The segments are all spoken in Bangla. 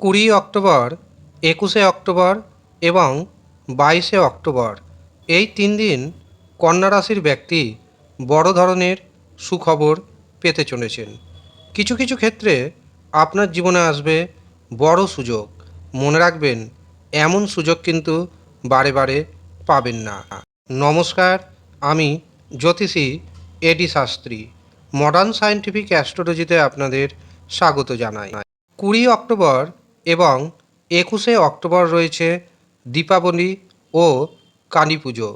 কুড়ি অক্টোবর, একুশে অক্টোবর এবং বাইশে অক্টোবর। এই তিন দিন কন্যা রাশির ব্যক্তি বড় ধরনের সুখবর পেতে চলেছেন। কিছু কিছু ক্ষেত্রে আপনার জীবনে আসবে বড় সুযোগ। মনে রাখবেন, এমন সুযোগ কিন্তু বারে বারে পাবেন না। নমস্কার, আমি জ্যোতিষী A D Shastri modern scientific অ্যাস্ট্রোলজিতে আপনাদের স্বাগত জানাই। কুড়ি অক্টোবর এবং একুশে অক্টোবর রয়েছে দীপাবলি ও কালী পুজো।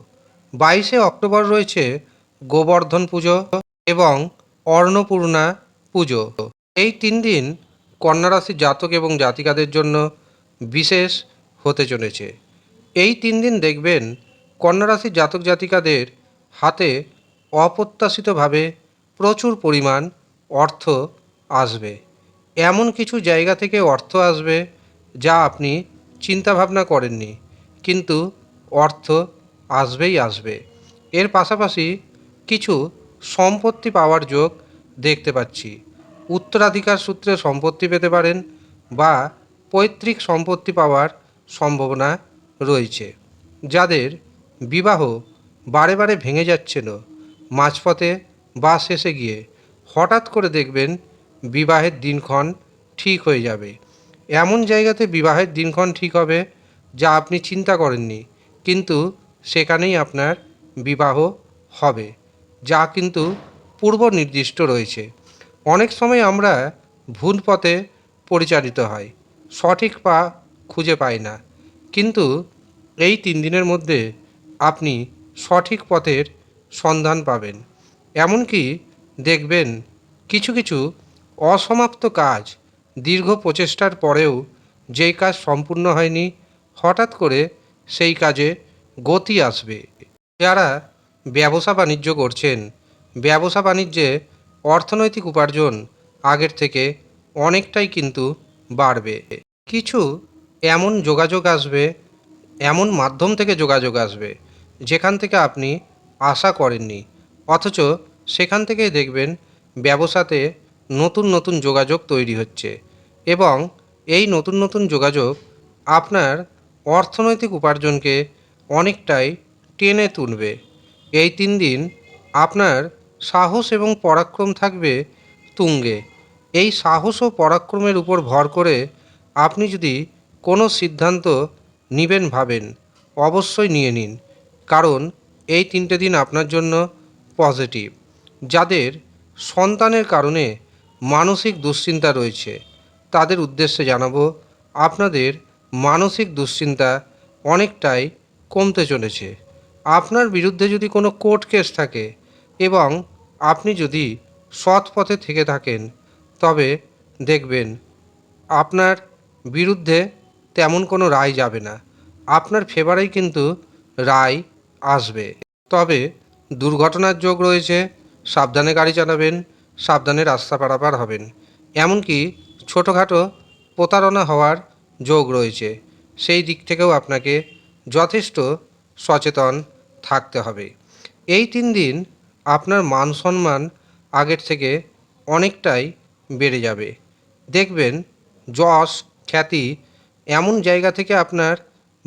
বাইশে অক্টোবর রয়েছে গোবর্ধন পুজো এবং অন্নপূর্ণা পুজো। এই তিন দিন কন্যা রাশির জাতক এবং জাতিকাদের জন্য বিশেষ হতে চলেছে। এই তিন দিন দেখবেন কন্যা রাশির জাতক জাতিকাদের হাতে অপ্রত্যাশিতভাবে প্রচুর পরিমাণ অর্থ আসবে। এমন কিছু জায়গা থেকে অর্থ আসবে যা আপনি চিন্তাভাবনা করেননি। কিন্তু অর্থ আসবেই আসবে। এর পাশাপাশি কিছু সম্পত্তি পাওয়ার যোগ দেখতে পাচ্ছি। উত্তরাধিকার সূত্রে সম্পত্তি পেতে পারেন বা পৈতৃক সম্পত্তি পাওয়ার সম্ভাবনা রয়েছে। যাদের বিবাহ বারে বারে ভেঙে যাচ্ছিল, মাঝপথে বা শেষে গিয়ে হঠাৎ করে দেখবেন বিবাহের দিনক্ষণ ঠিক হয়ে যাবে। এমন জায়গাতে বিবাহের দিনক্ষণ ঠিক হবে যা আপনি চিন্তা করেননি, কিন্তু সেখানেই আপনার বিবাহ হবে, যা কিন্তু পূর্ব নির্দিষ্ট রয়েছে। অনেক সময় আমরা ভুল পথে পরিচালিত হয়, সঠিক পা খুঁজে পাই না, কিন্তু এই তিন দিনের মধ্যে আপনি সঠিক পথের সন্ধান পাবেন। এমনকি দেখবেন কিছু কিছু অসমাপ্ত কাজ দীর্ঘ প্রচেষ্টার পরেও যেই কাজ সম্পূর্ণ হয়নি, হঠাৎ করে সেই কাজে গতি আসবে। যারা ব্যবসা বাণিজ্য করছেন, ব্যবসা বাণিজ্যে অর্থনৈতিক উপার্জন আগের থেকে অনেকটাই কিন্তু বাড়বে। কিছু এমন যোগাযোগ আসবে, এমন মাধ্যম থেকে যোগাযোগ আসবে, যেখান থেকে আপনি আশা করেননি। অথচ সেখান থেকেই দেখবেন ব্যবসাতে নতুন নতুন যোগাযোগ তৈরি হচ্ছে এবং এই নতুন নতুন যোগাযোগ আপনার অর্থনৈতিক উপার্জনকে অনেকটাই টেনে তুলবে। এই তিন দিন আপনার সাহস এবং পরাক্রম থাকবে তুঙ্গে। এই সাহস ও পরাক্রমের উপর ভর করে আপনি যদি কোনো সিদ্ধান্ত নিবেন ভাবেন, অবশ্যই নিয়ে নিন। কারণ এই তিনটে দিন আপনার জন্য পজিটিভ। যাদের সন্তানের কারণে মানসিক দুশ্চিন্তা রয়েছে। তাদের উদ্দেশ্যে জানাব, আপনাদের মানসিক দুশ্চিন্তা অনেকটাই কমতে চলেছে। আপনার বিরুদ্ধে যদি কোনো কোর্ট কেস থাকে এবং আপনি যদি সৎ পথে থেকে থাকেন, তবে দেখবেন আপনার বিরুদ্ধে তেমন কোনো রায় যাবে না। আপনার ফেভারেই কিন্তু রায় আসবে। তবে দুর্ঘটনার যোগ রয়েছে, সাবধানে গাড়ি চালাবেন সাবধানে রাস্তা পারাপার হবেন। এমনকি ছোটোখাটো প্রতারণা হওয়ার যোগ রয়েছে। সেই দিক থেকেও আপনাকে যথেষ্ট সচেতন থাকতে হবে। এই তিন দিন আপনার মান সম্মান আগের থেকে অনেকটাই বেড়ে যাবে। দেখবেন যশ, খ্যাতি এমন জায়গা থেকে আপনার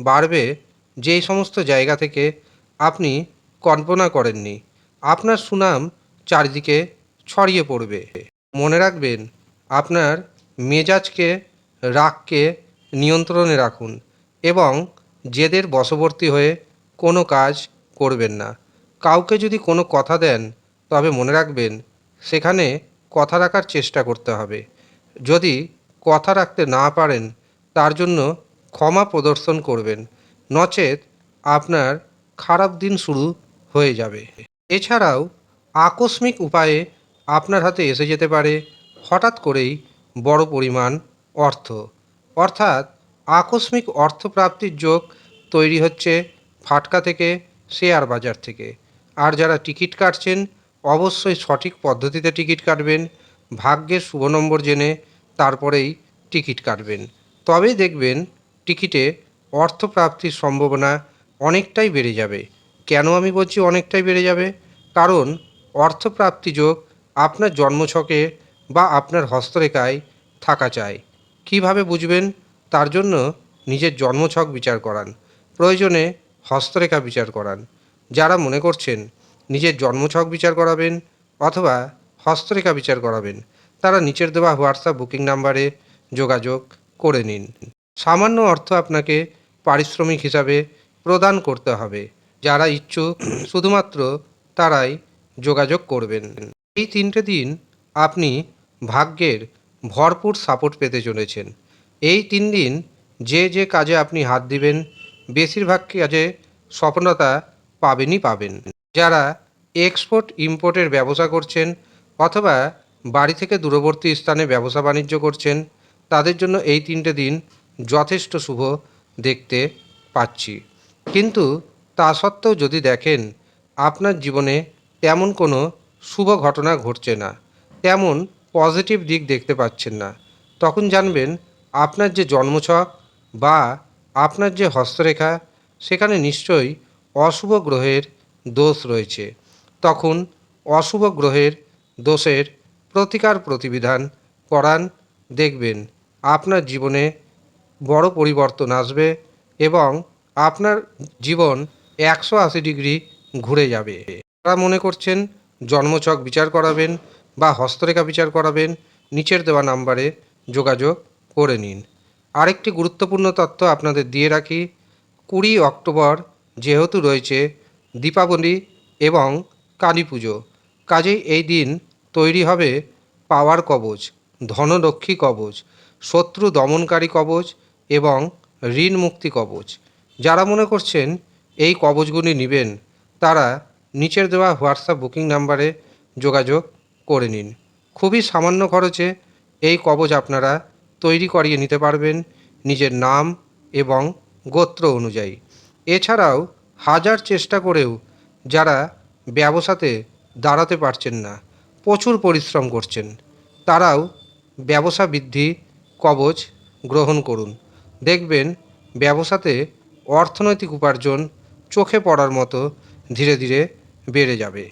বাড়বে যেই সমস্ত জায়গা থেকে আপনি কল্পনা করেননি। আপনার সুনাম চারিদিকে ছড়িয়ে পড়বে। মনে রাখবেন, আপনার মেজাজকে, রাগকে নিয়ন্ত্রণে রাখুন এবং জেদের বশবর্তী হয়ে কোনো কাজ করবেন না। কাউকে যদি কোনো কথা দেন, তবে মনে রাখবেন, সেখানে কথা রাখার চেষ্টা করতে হবে। যদি কথা রাখতে না পারেন, তার জন্য ক্ষমা প্রদর্শন করবেন। নচেত আপনার খারাপ দিন শুরু হয়ে যাবে। এছাড়াও আকস্মিক উপায়ে আপনার হাতে এসে যেতে পারে হঠাৎ করেই বড় পরিমাণ অর্থ। অর্থাৎ আকস্মিক অর্থপ্রাপ্তির যোগ তৈরি হচ্ছে ফাটকা থেকে, শেয়ার বাজার থেকে। আর যারা টিকিট কাটছেন, অবশ্যই সঠিক পদ্ধতিতে টিকিট কাটবেন, ভাগ্যের শুভ নম্বর জেনে তারপরেই টিকিট কাটবেন। তবেই দেখবেন টিকিটে অর্থপ্রাপ্তির সম্ভাবনা অনেকটাই বেড়ে যাবে। কেন আমি বলছি অনেকটাই বেড়ে যাবে? কারণ অর্থপ্রাপ্তি যোগ আপনার জন্মছকে বা আপনার হস্তরেখায় থাকা চাই। কীভাবে বুঝবেন? তার জন্য নিজের জন্মছক বিচার করান। প্রয়োজনে হস্তরেখা বিচার করান। যারা মনে করছেন নিজের জন্মছক বিচার করাবেন অথবা হস্তরেখা বিচার করাবেন, তারা নিচের দেওয়া হোয়াটসঅ্যাপ বুকিং নাম্বারে যোগাযোগ করে নিন। সামান্য অর্থ আপনাকে পারিশ্রমিক হিসাবে প্রদান করতে হবে। যারা ইচ্ছুক, শুধুমাত্র তারাই যোগাযোগ করবেন। এই তিনটে দিন আপনি ভাগ্যের ভরপুর সাপোর্ট পেতে চলেছেন। এই তিন দিন যে যে কাজে আপনি হাত দিবেন, বেশিরভাগ কাজে সফলতা পাবেনই পাবেন। যারা এক্সপোর্ট ইম্পোর্টের ব্যবসা করছেন অথবা বাড়ি থেকে দূরবর্তী স্থানে ব্যবসা বাণিজ্য করছেন, তাদের জন্য এই তিনটে দিন যথেষ্ট শুভ দেখতে পাচ্ছি। কিন্তু তা সত্ত্বেও যদি দেখেন, আপনার জীবনে তেমন কোনো শুভ ঘটনা ঘটছে না। তেমন পজিটিভ দিক দেখতে পাচ্ছেন না। তখন জানবেন, আপনার যে জন্মছক বা আপনার যে হস্তরেখা, সেখানে নিশ্চয়ই অশুভ গ্রহের দোষ রয়েছে। তখন অশুভ গ্রহের দোষের প্রতিকার প্রতিবিধান করান, দেখবেন আপনার জীবনে বড় পরিবর্তন আসবে এবং আপনার জীবন একশো আশি ডিগ্রি ঘুরে যাবে। তারা মনে করছেন জন্মছক বিচার করাবেন বা হস্তরেখা বিচার করাবেন, নিচের দেওয়া নাম্বারে যোগাযোগ করে নিন। আরেকটি গুরুত্বপূর্ণ তথ্য আপনাদের দিয়ে রাখি, কুড়ি অক্টোবর যেহেতু রয়েছে, দীপাবলি এবং কালী পুজো। কাজেই এই দিন তৈরি হবে পাওয়ার কবচ, ধনলক্ষ্মী কবচ, শত্রু দমনকারী কবচ এবং ঋণ মুক্তি কবচ। যারা মনে করছেন এই কবচগুলি নেবেন, তারা নিচের দেওয়া হোয়াটসঅ্যাপ বুকিং নাম্বারে যোগাযোগ করে নিন। খুবই সামান্য খরচে এই কবচ আপনারা তৈরি করিয়ে নিতে পারবেন নিজের নাম এবং গোত্র অনুযায়ী। এছাড়াও হাজার চেষ্টা করেও যারা ব্যবসাতে দাঁড়াতে পারছেন না, প্রচুর পরিশ্রম করছেন, তারাও ব্যবসা বৃদ্ধি কবচ গ্রহণ করুন। দেখবেন ব্যবসাতে অর্থনৈতিক উপার্জন চোখে পড়ার মতো ধীরে ধীরে বেড়ে যাবে।